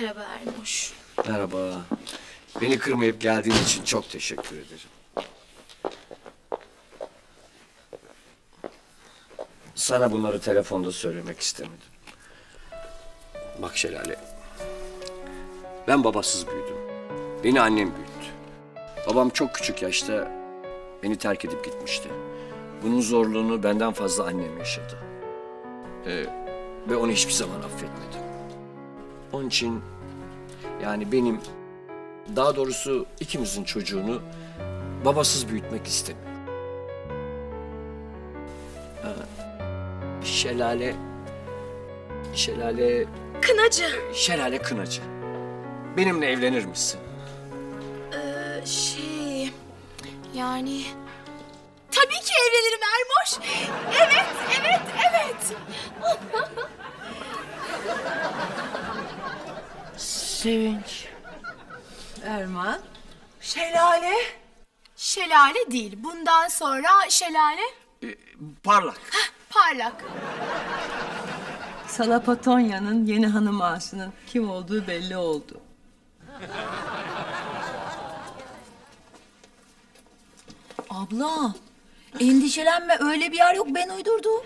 Merhaba Ermoş. Merhaba. Beni kırmayıp geldiğin için çok teşekkür ederim. Sana bunları telefonda söylemek istemedim. Bak Şelale. Ben babasız büyüdüm. Beni annem büyüttü. Babam çok küçük yaşta beni terk edip gitmişti. Bunun zorluğunu benden fazla annem yaşadı. Ee, ve onu hiçbir zaman affetmedim. Onun için yani benim daha doğrusu ikimizin çocuğunu babasız büyütmek istemiyorum. Şelale Şelale Kınacı. Şelale Kınacı. Benimle evlenir misin? Ee, şey... Yani... Tabii ki evlenirim Ermoş. Sevinç. Erman. Şelale. Şelale değil. Bundan sonra şelale Ee, parlak. parlak. Salapatonya'nın yeni hanım ağasının kim olduğu belli oldu. Abla, endişelenme öyle bir yer yok ben uydurdum.